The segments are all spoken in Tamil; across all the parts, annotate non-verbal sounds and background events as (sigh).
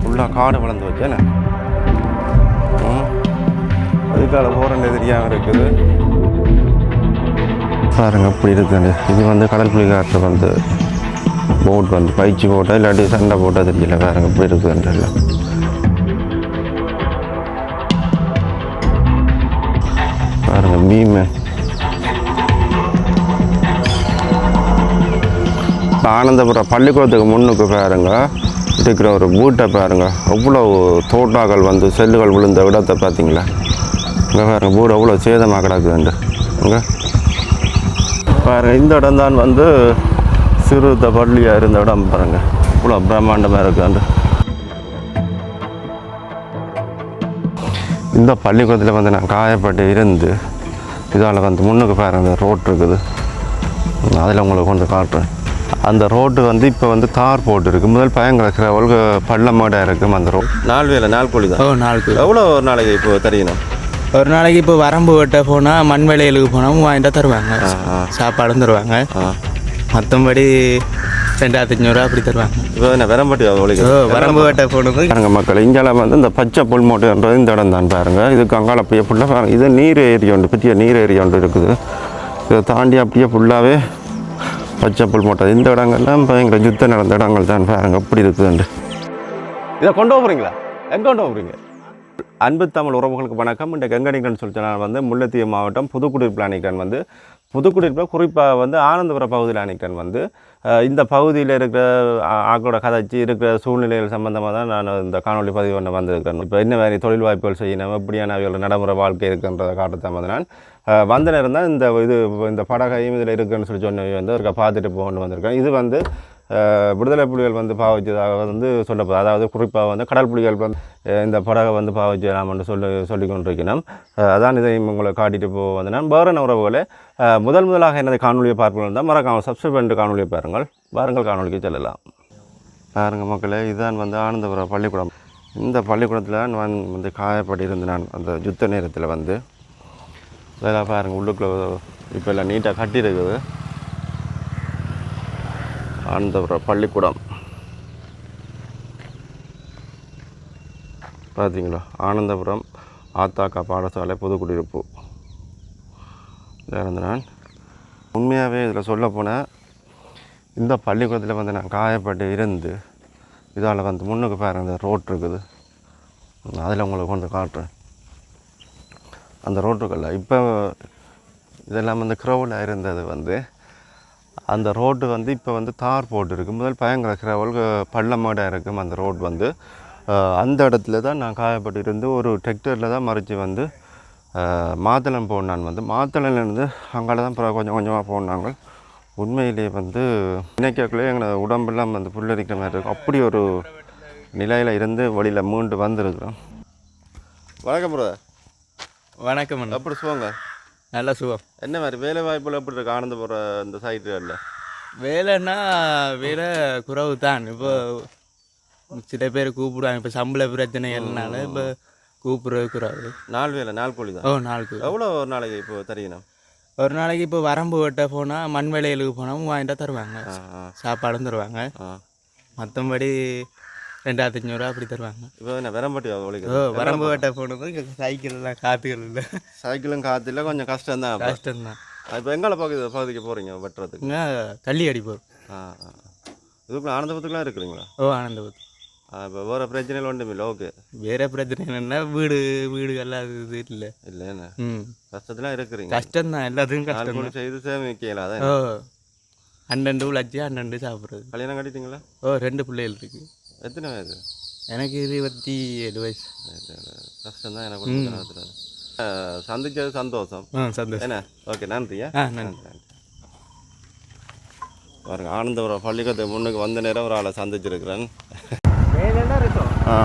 ஃபுல்லாக காடு வளர்ந்து வச்சேன் அதுக்கால போகிறேன் தெரியாமல் இருக்குது. பாருங்க அப்படி இருக்குங்க. இது வந்து கடல் புலிகாட்டில் வந்து போட் வந்து பயிற்சி போட்டால் இல்லாட்டி சண்டை போட்டால் தெரியல. பாருங்க இப்படி இருக்குதுன்றல பாருங்க மீன் ஆனந்தபுரம் பள்ளிக்கூடத்துக்கு முன்னுக்கு பாருங்க. இருக்கிற ஒரு பூட்டை பாருங்க. அவ்வளோ தோட்டாக்கள் வந்து செல்லுகள் விழுந்த இடத்தை பார்த்தீங்களா? இங்கே பாருங்கள் பூட் அவ்வளோ சேதமாக கிடக்குதுண்டு இங்கே. பாருங்கள் இந்த இடம் தான் வந்து சிறுத்த பள்ளியாக இருந்த இடம் பாருங்கள் இவ்வளோ பிரம்மாண்டமாக இருக்குண்டு இந்த பள்ளிக்கூடத்தில் வந்து நான் காயப்பட்டு இருந்து இதால் வந்து முன்னுக்கு பாருங்க ரோட் இருக்குது. அதில் உங்களுக்கு கொண்டு காட்டுறேன். அந்த ரோட்டு வந்து இப்போ வந்து தார் போட்டு இருக்கு. முதல் பயங்கர கிரவல் பள்ளமாடாக இருக்கும் அந்த ரோட் நாலு வேலை நாலு கோழி ஓ நாலு எவ்வளோ ஒரு நாளைக்கு இப்போ தெரியணும் ஒரு நாளைக்கு இப்போ வரம்பு வெட்ட போனால் மண் வேலைகளுக்கு போனால் வாங்கிட்டு தருவாங்க. சாப்பாடும் தருவாங்க. மற்றபடி ரெண்டாயிரத்தி அஞ்சூறுரூவா அப்படி தருவாங்க. இப்போ என்ன வெரம்பட்டி வரம்பு வெட்ட போனது. பாருங்க மக்கள் இங்கால வந்து இந்த பச்சை புல் மூட்டைன்றது இந்த இடம் தான் பாருங்க. இதுக்கு அங்கால அப்படியே ஃபுல்லாக பாருங்க. இது நீர் ஏரி ஒன்று பெரிய நீர் ஏரி ஒன்று இருக்குது. இதை தாண்டி அப்படியே ஃபுல்லாகவே பச்சை புல் இந்த இடங்கள்லாம் பயங்கர யுத்தம் நடந்த இடங்கள் தான். பாருங்க அப்படி இருக்குதுண்டு இதை கொண்டு போகிறீங்களா எங்கே கொண்டு போகிறீங்க அன்பு தமிழ் உறவுகளுக்கு வணக்கம். இந்த கங்கடிக்கன் சொல்லிட்டு நான் வந்து முல்லைத்தீவு மாவட்டம் புதுக்குடியிருப்பில் அணைக்கன் வந்து புதுக்குடியிருப்பில் குறிப்பாக வந்து ஆனந்தபுரம் பகுதியில் அணைக்கன் வந்து இந்த பகுதியில் இருக்கிற ஆக்களோட கதைச்சி இருக்கிற சூழ்நிலைகள் சம்பந்தமாக தான் நான் இந்த காணொளி பதிவு பண்ண வந்திருக்கிறேன். இப்போ என்ன மாதிரி தொழில் வாய்ப்புகள் செய்யணும் எப்படியான அவையோட நடைமுறை வாழ்க்கை இருக்குன்றதை காட்டத்தான் வந்து நான் வந்த நேரம் தான் இந்த இது இந்த படகையும் இதில் இருக்குன்னு சொல்லி சொன்ன வந்து ஒரு பார்த்துட்டு போகணுன்னு வந்திருக்கேன். இது வந்து விடுதலை புலிகள் வந்து பாவிச்சதாக வந்து சொல்லப்படுது அதாவது குறிப்பாக வந்து கடல் புலிகள் வந்து இந்த படகை வந்து பாவிச்சலாம்னு சொல்லி சொல்லி கொண்டிருக்கணும் அதான் இதை உங்களை காட்டிட்டு போக வந்து நான் வேறு உறவுகளே முதல் முதலாக எனது காணொலியை பார்ப்போம் தான் மறக்காமல் சப்ஸ்கிரைப் பண்ணிட்டு காணொலியை பாருங்கள். பாருங்கள் காணொலிக்கு செல்லலாம். பாருங்க மக்களே இதுதான் வந்து ஆனந்தபுரம் பள்ளிக்கூடம். இந்த பள்ளிக்கூடத்தில் நான் வந்து காயப்பட்டிருந்து நான் அந்த யுத்த நேரத்தில் வந்து இதெல்லாம் பாருங்கள் உள்ளுக்குள்ள இப்போ எல்லாம் நீட்டாக கட்டியிருக்குது. ஆனந்தபுரம் பள்ளிக்கூடம். பார்த்தீங்களா ஆனந்தபுரம் ஆத்தாக்கா பாடசாலை புதுக்குடியிருப்பு. இதில் நான்? உண்மையாகவே இதில் சொல்ல போனால் இந்த பள்ளிக்கூடத்தில் வந்து நான் காயப்பட்டு இருந்து இதால் வந்து முன்னுக்கு பாருங்கள் இந்த ரோட் இருக்குது. அதில் உங்களுக்கு கொண்டு காட்டுறேன். அந்த ரோட்டுக்குள்ளே. இப்போ இதெல்லாம் வந்து க்ரௌடாக இருந்தது வந்து. அந்த ரோடு வந்து இப்போ வந்து தார் போட்டு இருக்கு. முதல் பயங்கர க்ரௌல் பள்ளமாடாக இருக்கும் அந்த ரோடு வந்து. அந்த இடத்துல தான் நான் காயப்பட்டு இருந்து ஒரு டெக்டரில் தான் மறைச்சி வந்து மாத்தளம் போனான் வந்து. மாத்தளம்லேருந்து அங்கால தான் கொஞ்சம் கொஞ்சமாக போனாங்க. உண்மையிலேயே வந்து நினைக்கக்குள்ளே எங்களோட உடம்பெல்லாம் வந்து புல்லரிக்கிற மாதிரி இருக்கும். அப்படி ஒரு நிலையில் இருந்து வழியில் மீண்டு வந்திருக்கிறோம். வணக்கம் பிரதர் வணக்கம் அண்ணா. எப்படி சுவங்க நல்ல சுகம். என்ன மாதிரி வேலை வாய்ப்புகள் எப்படி இருக்கு? ஆனந்தபுரம் இந்த சைட்டுகளில் வேலைன்னா வேலை குறவு தான். இப்போ சில பேர் கூப்பிடுவாங்க. இப்போ சம்பள பிரச்சனை இல்லைனால இப்போ கூப்பிடுறது குறவு. நாலு வேலை நாலு கோழி தான்? ஓ நாளுக்கு எவ்வளோ ஒரு நாளைக்கு இப்போ தெரியணும் ஒரு நாளைக்கு இப்போ வரம்பு வெட்ட போனால் மண் வேலைகளுக்கு போனால் வாங்கிட்டு தருவாங்க. சாப்பாடும் தருவாங்க. மற்றபடி ரெண்டாயிரத்தி அஞ்சூறுரூவா அப்படி தருவாங்க. இப்போ என்ன வெரம்பட்டி ஓ வரம்பு வெட்ட போனது சைக்கிள்லாம் காத்துகள் இல்லை. சைக்கிளும் காற்றுல கொஞ்சம் கஷ்டம் தான் கஷ்டம்தான். இப்போ எங்களை பகுதி பகுதிக்கு போகிறீங்க வெட்டுறதுக்கு? கள்ளி அடிப்போம் ஆ ஆ இதுக்குள்ள ஆனந்தபுரத்துக்குலாம் இருக்கிறீங்களா? ஓ ஆனந்தபுரம் இப்போ வேறு பிரச்சனைகள் ஒன்றும் இல்லை ஓகே. வேற பிரச்சனை என்னன்னா வீடு வீடுகள்லாம் அது இது இல்லை. இல்லை என்ன? ம். கஷ்டத்தில் இருக்கிறீங்க. கஷ்டம்தான் எல்லாத்துக்கும் நாலு கஷ்டம் செய்து சேமிக்கலாம் அதான் ஓ அண்டண்டு உழைச்சி அண்டண்டு சாப்பிட்றது. கல்யாணம் கட்டிட்டீங்களா? ஓ ரெண்டு பிள்ளைகள் இருக்கு. எத்தனை வயது? எனக்கு இருபத்தி ஏழு வயசு. கஷ்டம் தான் எனக்கு சந்திச்சது சந்தோஷம். சந்தோஷம். என்ன? ஓகே நன்றியா? நன்றி. பாருங்க ஆனந்தபுரம் பள்ளிக்கூடத்துக்கு முன்னுக்கு வந்த நேரம் ஒரு ஆளை சந்திச்சிருக்கிறேன். ஆ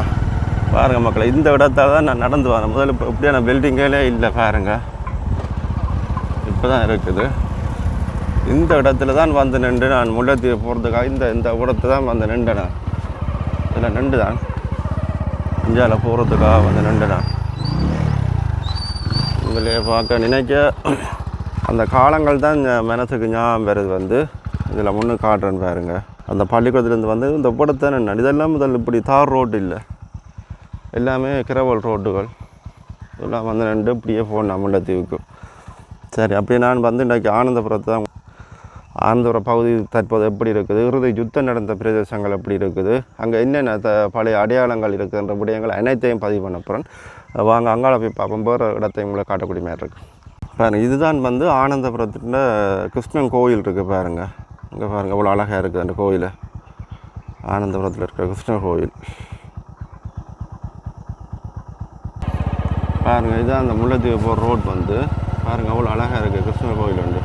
பாருங்க மக்களை இந்த இடத்தால தான் நான் நடந்து வரேன் முதல்ல இப்போ இப்படியான பில்டிங்களே இல்லை பாருங்க. இப்போ தான் இருக்குது. இந்த இடத்துல தான் வந்து நின்று நான் முல்லைத்தீவு போகிறதுக்காக இந்த இந்த இடத்துல தான் வந்து நின்றேன். நான் இதில் நண்டு தான் இந்தியாவில் போகிறதுக்காக வந்து நண்டு தான் உங்களே பார்க்க நினைக்க அந்த காலங்கள் தான் என் மனசுக்கு ஞாபகம் வருது வந்து. இதில் முன்னு காட்டுறேன் பாருங்க. அந்த பள்ளிக்கூடத்துலேருந்து வந்து இந்த படத்தை நான் இதெல்லாம் முதல்ல இப்படி தார் ரோடு இல்லை. எல்லாமே கிரவல் ரோட்டுகள் இதெல்லாம் வந்து நண்டு இப்படியே போன முல்லைத்தீவுக்கு. சரி அப்படி நான் வந்து இன்றைக்கி ஆனந்தபுரத்தை தான் ஆனந்தபுரம் பகுதி தற்போது எப்படி இருக்குது? இறுதி யுத்தம் நடந்த பிரதேசங்கள் எப்படி இருக்குது? அங்கே என்னென்ன த பழைய அடையாளங்கள் இருக்குன்ற விடயங்கள் அனைத்தையும் பதிவு பண்ண போகிறேன் வாங்க அங்காள போய் பார்ப்போம். போகிற இடத்தையும் உங்களை காட்டக்கூடிய மாதிரி இருக்குது பாருங்க இதுதான் வந்து ஆனந்தபுரத்தில் கிருஷ்ணன் கோயில் இருக்குது பாருங்க. இங்கே பாருங்கள் இவ்வளோ அழகாக இருக்குது அந்த கோயில். ஆனந்தபுரத்தில் இருக்கிற கிருஷ்ணன் கோயில். பாருங்க இதுதான் அந்த முல்லைத்தீவு போகிற ரோட் வந்து. பாருங்க அவ்வளோ அழகாக இருக்குது கிருஷ்ணன் கோயில் வந்து.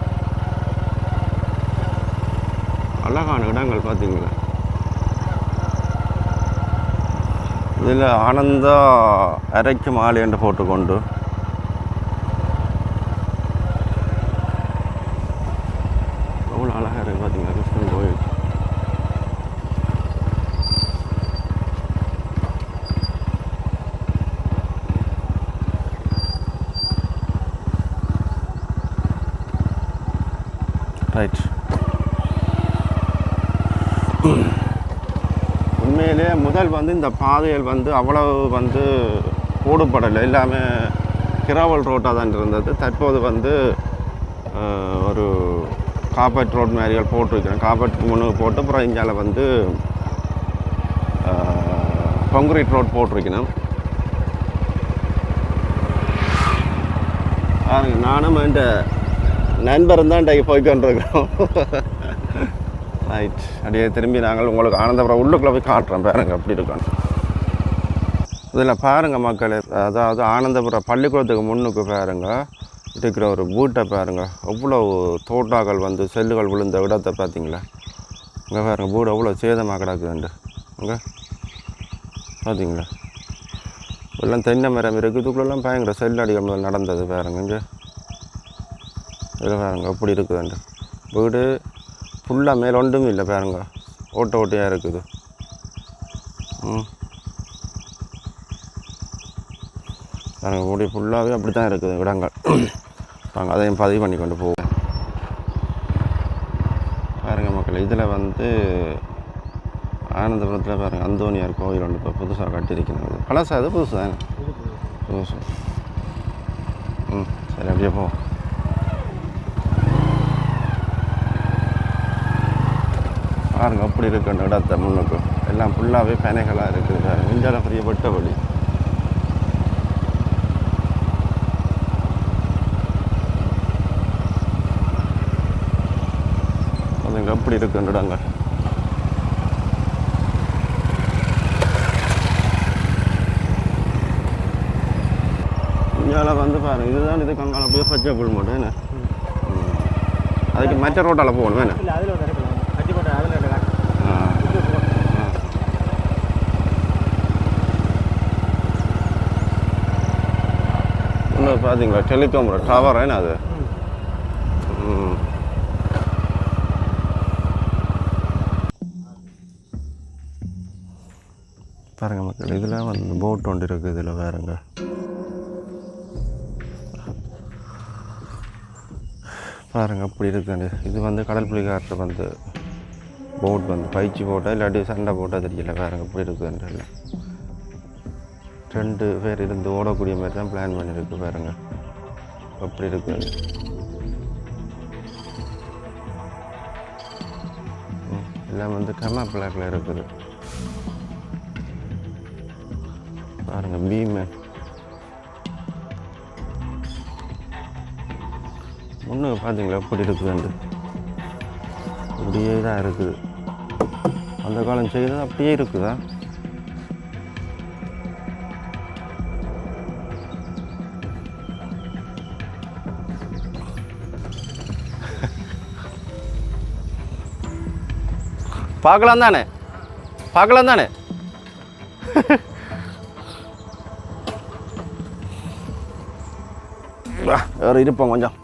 அழகான இடங்கள் பார்த்தீங்களா? இதில் ஆனந்தா அரைக்கு மாலை என்று போட்டுக்கொண்டு அவ்வளோ அழகாக இருக்குது பார்த்தீங்களா? கிருஷ்ணன் கோயில். ரைட் உண்மையிலே முதல் வந்து இந்த பாதையில் வந்து அவ்வளவு வந்து போடுபடலை எல்லாமே கிராவல் ரோட்டாக தான் இருந்தது. தற்போது வந்து ஒரு காப்பட் ரோட் மாதிரிகள் போட்டிருக்கிறேன். காப்பட் முன்னு போட்டு அப்புறம் இங்கால வந்து கான்கிரீட் ரோட் போட்டிருக்கணும் நானும் இந்த நண்பர் தான் இன்றைக்கு போய்க்கொண்டிருக்கிறோம். (laughs) ரைட் அப்படியே திரும்பி நாங்கள் உங்களுக்கு ஆனந்தபுரம் உள்ளுக்குள்ளே போய் காட்டுறோம். பாருங்க அப்படி இருக்கும் இதில் பாருங்கள் மக்கள் அதாவது ஆனந்தபுரம் பள்ளிக்கூடத்துக்கு முன்னுக்கு பாருங்க. இருக்கிற ஒரு வீட்டை பாருங்க. அவ்வளோ தோட்டாக்கள் வந்து செல்லுகள் விழுந்த இடத்தை பார்த்தீங்களா? இங்கே பாருங்க வீடு அவ்வளோ சேதமாக கிடக்குதுண்டு. அங்கே பார்த்தீங்களா? எல்லாம் தென்னை மரம் இருக்குது. இதுக்குள்ளெல்லாம் பயங்கர செல்லடிகள் முதல் நடந்தது பாருங்க இங்கே. இதில் பாருங்க அப்படி இருக்குதுண்டு. வீடு ஃபுல்லாக மேலே ஒன்றும் இல்லை பாருங்க. ஓட்ட ஓட்டையாக இருக்குது. ம். பாருங்க ஓடி ஃபுல்லாகவே அப்படி தான் இருக்குது இடங்கள் நாங்கள் அதையும் பதிவு பண்ணி கொண்டு போவோம். பாருங்கள் மக்கள் இதில் வந்து ஆனந்தபுரத்தில் பாருங்கள் அந்தோனியார் கோவில் ஒன்று இப்போ புதுசாக கட்டியிருக்கிறது. பழசா அது புதுசு தானே? புதுசு. ம் சரி அப்படியே போவோம். பாருங்க அப்படி இருக்கு அந்த இடத்த முன்னுக்கு. எல்லாம் ஃபுல்லாகவே பனைகளாக இருக்குது. பாருங்க இந்தியாவில் பெரிய வெட்ட வழி. அதுங்க அப்படி இருக்கு அந்த இடங்கள். இந்தியாவில் வந்து பாருங்க இதுதான் இது கங்கால அப்படியே பச்சை புல் மட்டும் என்ன. அதுக்கு மற்ற ரோட்டால் போகணும் என்ன இல்லை அதில் ஒன்று இருக்கலாம் கட்டி போட்ட அதில் ஒன்று காட்டு ஆ ஆ. பார்த்தீங்களா டெலிகாம் டவர் என்ன அது? பாருங்க மக்கள் இதில் வந்து போட் ஒன்று இருக்குது இதில் வேறுங்க பாருங்க அப்படி இருக்குது இது வந்து கடல் புலிகாட்டில் வந்து போட் வந்து பயிற்சி போட்டால் இல்லாட்டி சண்டை போட்டால் தெரியல. வேறுங்க இப்படி இருக்குன்றல ரெண்டு பேர் இருந்து ஓடக்கூடிய மாதிரி தான் பிளான் பண்ணியிருக்கு பாருங்க. அப்படி இருக்கு எல்லாம் வந்து கமா பிளாக்ல இருக்குது. பாருங்க பீமு முன்னே பார்த்தீங்களா எப்படி இருக்குதுண்டு அப்படியே தான் இருக்குது. அந்த காலம் செய்தது அப்படியே இருக்குதா? பார்க்கலாம் தானே? பார்க்கலாம் தானே? வேறு இருப்போம் கொஞ்சம்.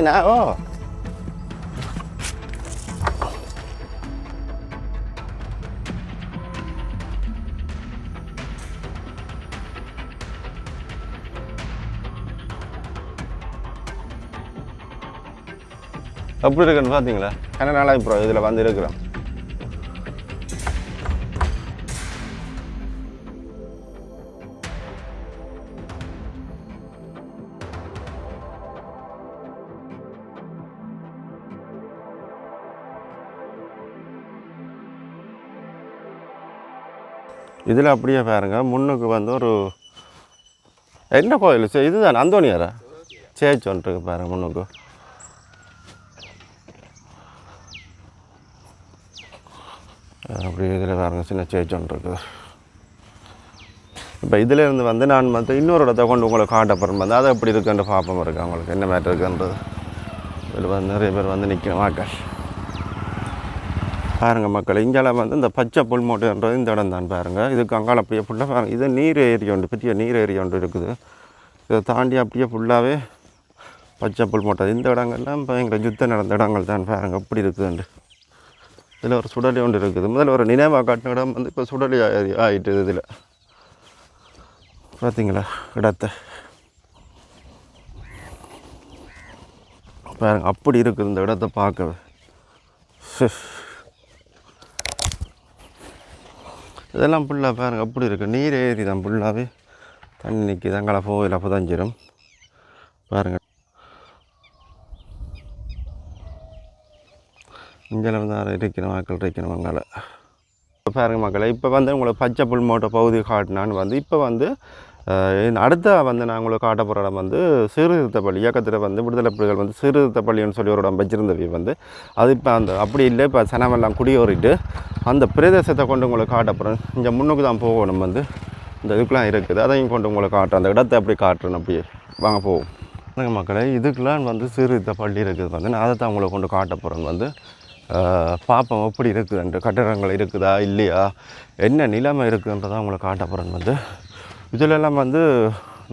நான் ஓ. எப்படி இருக்குன்னு பார்த்தீங்களா? கன நாளாக இப்போ இதில் வந்து இருக்கிறோம்? இதில் அப்படியே பாருங்க முன்னுக்கு வந்து ஒரு என்ன கோயில்? சரி இதுதான் அந்தோணியாரா? சேர்ச் ஒன்று இருக்கு பாருங்க முன்னுக்கு. அப்படி இதில் பாருங்கள் சின்ன சேஞ்ச் ஒன்று இருக்குது. இப்போ இதிலேருந்து வந்து நான் வந்து இன்னொரு இடத்த கொண்டு உங்களை காட்டப்புறம் வந்து அது எப்படி இருக்குன்ற பார்ப்போம் இருக்குது அவங்களுக்கு என்ன மேட்டர் இருக்குன்றது. இதில் வந்து நிறைய பேர் வந்து நிற்கணும் மக்கள் பாருங்கள் மக்கள் இங்கால வந்து இந்த பச்சை புல்மோட்டைன்றது இந்த இடம் தான் பாருங்கள் இதுக்கு அங்கால அப்படியே ஃபுல்லாக பாருங்கள் இது நீர் ஏரி ஒன்று பெரிய நீர் ஏரி ஒன்று இருக்குது. இதை தாண்டி அப்படியே ஃபுல்லாகவே பச்சை புல்மோட்டை இந்த இடங்கள்லாம் பயங்கர யுத்தம் நடந்த இடங்கள் தான் பாருங்கள் எப்படி இருக்குதுன்ட்டு இதில் ஒரு சுடலி ஒன்று இருக்குது முதல்ல ஒரு நினைவாக காட்டின இடம் வந்து இப்போ சுடலி ஆகிட்டு இதில் பார்த்தீங்களா இடத்த பாருங்க அப்படி இருக்குது இந்த இடத்த பார்க்கவே இதெல்லாம் ஃபுல்லாக பாருங்க அப்படி இருக்குது நீர் ஏறி தான் ஃபுல்லாகவே தண்ணி நிற்கிது அங்கே போயில புதஞ்சிரும் பாருங்க இங்கே வந்து இருக்கிற மக்கள். இருக்கணும் இப்போ பாருங்க மக்களை இப்போ வந்து உங்களுக்கு பச்சை புல் மோட்டை பகுதி காட்டினான்னு வந்து இப்போ வந்து அடுத்த வந்து நான் உங்களுக்கு காட்ட போகிற இடம் வந்து சீர்திருத்த பள்ளி இயக்கத்தில் வந்து விடுதலை புலிகள் வந்து சீர்திருத்த பள்ளின்னு சொல்லி ஒரு இடம் வச்சிருந்தவி வந்து. அது இப்போ அந்த அப்படி இல்லை இப்போ சனமெல்லாம் குடியேறிட்டு அந்த பிரதேசத்தை கொண்டு உங்களுக்கு காட்ட போகிறேன் இங்கே முன்னுக்கு தான் போகணும் வந்து. இந்த இதுக்கெலாம் இருக்குது. அதையும் கொண்டு உங்களுக்கு காட்டுறேன். அந்த இடத்த அப்படி காட்டுறேன் அப்படியே வாங்க போவோம். மக்களை மக்களே இதுக்கெலாம் வந்து சீர்திருத்த பள்ளி இருக்குது வந்து. நான் அதை தான் உங்களை கொண்டு காட்ட போகிறேன் வந்து. பார்ப்போம் எப்படி இருக்குதுன்ட்டு கட்டிடங்கள் இருக்குதா இல்லையா? என்ன நிலைமை இருக்குதுன்றதான் உங்களை காட்டப்புறன் வந்து. இதிலெல்லாம் வந்து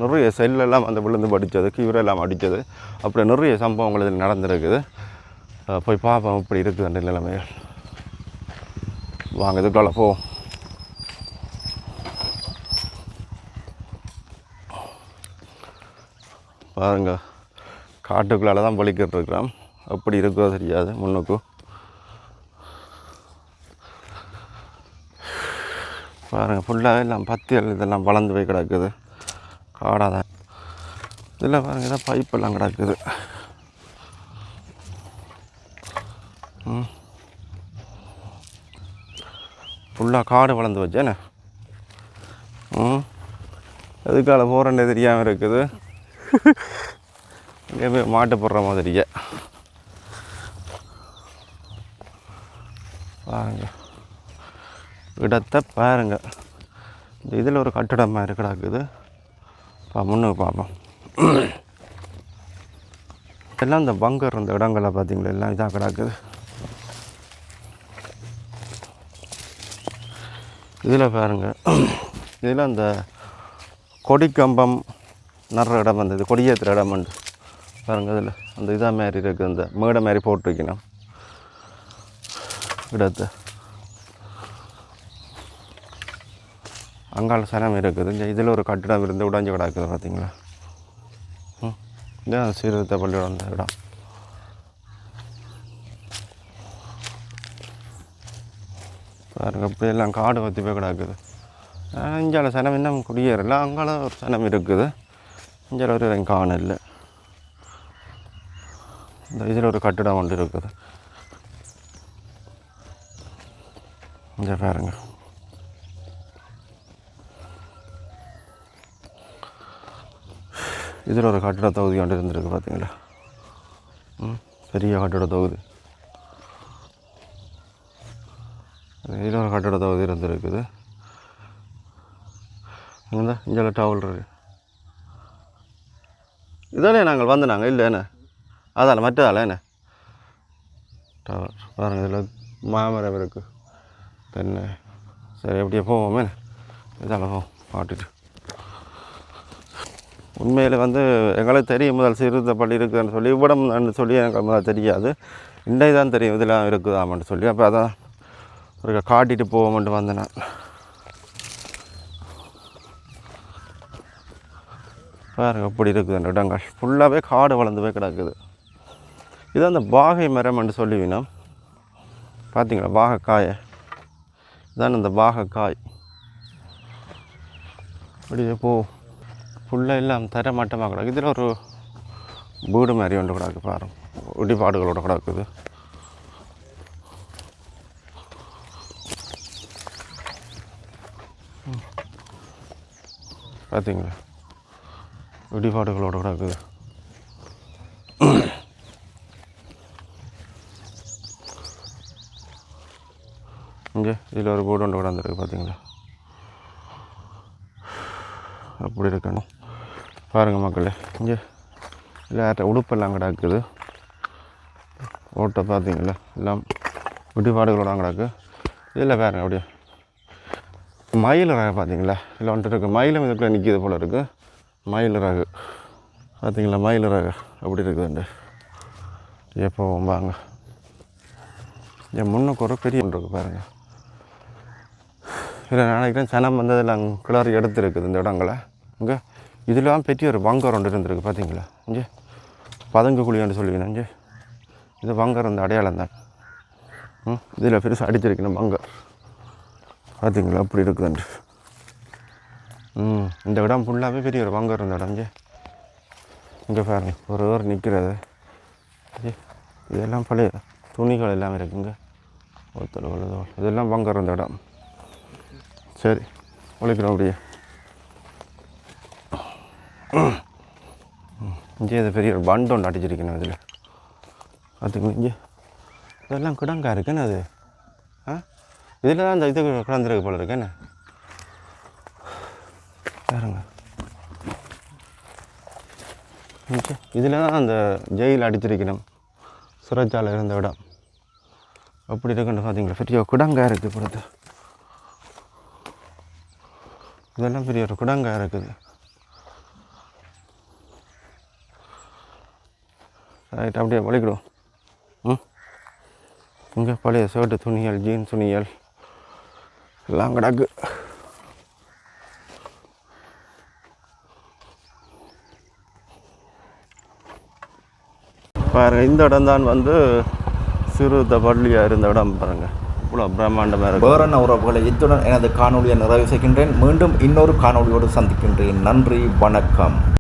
நிறைய செல்லெல்லாம் வந்து விழுந்து படித்தது கீவரெல்லாம் அடித்தது. அப்புறம் நிறைய சம்பவங்கள் இதில் நடந்திருக்குது. போய் பார்ப்போம் எப்படி இருக்குதுன்ற நிலைமைகள் வாங்க இதுக்குள்ள போ பாருங்க காட்டுக்குள்ளால தான் பலிக்கிட்டு இருக்கிறோம் அப்படி இருக்கோ தெரியாது முன்னுக்கு. பாருங்கள் ஃபுல்லாகவே எல்லாம் பத்தியல் இதெல்லாம் வளர்ந்து போய் கிடக்குது. காடாக தான். இதில் பாருங்க இதான் பைப்பெல்லாம் கிடக்குது. ஃபுல்லாக காடு வளர்ந்து வச்சேன்னு ம். எதுக்கால போகிறேன்னு தெரியாமல் இருக்குது. இங்கே போய் மாட்டு போடுற மாதிரியே பாருங்கள் இடத்தை பாருங்க. இந்த இதில் ஒரு கட்டிடம் மாதிரி கிடக்குது பா முன்னுக்கு பார்ப்போம் எல்லாம் இந்த பங்கர் இருந்த இடங்களை பார்த்தீங்களா எல்லாம் இதாக கிடக்குது. இதில் பாருங்க. இதில் அந்த கொடிக்கம்பம் நடுற இடம் வந்து இது கொடியேற்றுற இடம் உண்டு. பாருங்க இதில் அந்த இதாக மாதிரி இருக்குது இந்த மேடை மாதிரி போட்டு வைக்கணும். இடத்தை. அங்கால சனம் இருக்குது. இந்த இதில் ஒரு கட்டிடம் இருந்து உடைஞ்சு கிடக்குது பார்த்தீங்களா? ம். இதான் சீர்திருத்த பள்ளியோட அந்த இடம். பாருங்க அப்படியெல்லாம் காடு வற்றி போய் கிடக்குது. இஞ்சால சனம் இன்னும் குடியேறல. அங்கால ஒரு சனம் இருக்குது. இஞ்சால ஒரு காணல. இந்த இதில் ஒரு கட்டிடம் ஒன்று இருக்குது. இங்கே பாருங்க. இதில் ஒரு கட்டிட தொகுதி ஒன்று இருந்திருக்கு பார்த்தீங்களா? ம் பெரிய கட்டிட தொகுதி. இதில் ஒரு கட்டிட தொகுதி இருந்திருக்குது. இங்கே இங்கே டவல் இருக்கு. இதானே நாங்கள் வந்து நாங்கள் இல்லை என்ன? அதால மற்றதால என்ன? டவர் பாருங்கள் இதில் மாமரம் இருக்குது தென்னை. சரி அப்படியே போவோமே இதால் போவோம் பாட்டுட்டு உண்மையில் வந்து எங்களுக்கு தெரியும் முதல் சீர்திருத்த பள்ளி இருக்குதுன்னு சொல்லி இவ்விடம் சொல்லி எனக்கு முதல் தெரியாது. இன்றைக்கு தான் தெரியும் இதெல்லாம் இருக்குதாமன்னு சொல்லி. அப்போ அதான் ஒரு காட்டிட்டு போவோம்ட்டு வந்தேன். நான் பாருங்க எப்படி இருக்குது அந்த இடங்கள். ஃபுல்லாகவே காடு வளர்ந்து போய் கிடக்குது. இது அந்த பாகை மரம்னு சொல்லுவினோம் பார்த்தீங்களா பாகக்காயை. இதான் இந்த பாகக்காய். அப்படியே போ. ஃபுல்லாக எல்லாம் தர மாட்டமாக கிடக்கு. இதில் ஒரு வீடு மாதிரி ஒன்று கிடக்கு பாரு. இடிபாடுகளோட கிடக்குது. பார்த்தீங்களா இடிபாடுகளோட கிடக்குது. இங்கே இதில் ஒரு போர்டு ஒன்று கிடந்துருக்கு பார்த்தீங்களா அப்படி இருக்கணும். பாருங்கள் மக்களே இங்கே இல்லை உடுப்பெல்லாம் கிடக்குது. ஓட்டை பார்த்தீங்களா? எல்லாம் விடுபாடுகளோட கிடக்கு. இதில் பாருங்க அப்படியே. மயில் ரகம் பார்த்தீங்களா? இல்லை வந்துட்டு இருக்குது மயிலும் இதுக்குள்ளே நிற்கிது போல் இருக்குது மயில் ரகு. பார்த்தீங்களா? மயில் ரகு. அப்படி இருக்குதுண்டு எப்போ வாங்க. என் முன்னுக்கு ஒரு பெரிய ஒன்று இருக்குது பாருங்கள் இல்லை நினைக்கிறேன் சனம் வந்ததெல்லாம் கிளறி எடுத்துருக்குது இந்த இடங்களை. இங்கே இதெல்லாம் பெரிய ஒரு வங்கர் ஒன்று இருந்திருக்கு பார்த்தீங்களா இங்கே பதங்கு குழியான்னு சொல்லுவீங்க இங்கே இது வங்கர் இந்த அடையாளம் தான். ம் இதில் பெருசாக அடிச்சிருக்கணும் வங்கர் பார்த்தீங்களா அப்படி இருக்குதுண்டு ம் இந்த இடம் ஃபுல்லாகவே பெரிய ஒரு வங்கர் இந்த இடம் இங்கே இங்கே பாருங்க ஒரு ஒரு நிற்கிறது இதெல்லாம் பழைய துணிகள் எல்லாம் இருக்குங்க ஒருத்தர் உள்ளதோ இதெல்லாம் வங்கர் இந்த இடம். சரி உழைக்கிறோம் அப்படியே. இங்கே இது பெரிய ஒரு பண்டோன் ஒன்று அடிச்சிருக்கணும் இதில். அதுக்கு இங்கே. இதெல்லாம் கிடங்கா இருக்குன்னு அது? ஆ? இதில் தான் அந்த இது கிடந்திருக்கு போல இருக்கேன்னு பாருங்க. இதில் தான் அந்த ஜெயில் அடிச்சிருக்கணும். சுரச்சாலை இருந்த இடம். அப்படி இருக்குன்னு பார்த்தீங்களா? பெரிய குடங்கா இருக்குது பொறுத்து இதெல்லாம் பெரிய ஒரு குடங்கா இருக்குது. ரைட் அப்படியே வலிக்கிடும். ம்? இங்கே பழைய ஷர்ட்டு துணிகள் ஜீன்ஸ் துணிகள். எல்லாம் கிடக்கு. பாருங்க இந்த இடம் தான் வந்து சிறுத பள்ளியாக இருந்த இடம் பாருங்க. இவ்வளோ பிரம்மாண்டமாக இருக்கும் வேறன உறவுகளை? இத்துடன் எனது காணொலியை நிறைவு செய்கின்றேன். மீண்டும் இன்னொரு காணொளியோடு சந்திக்கின்றேன். நன்றி வணக்கம்.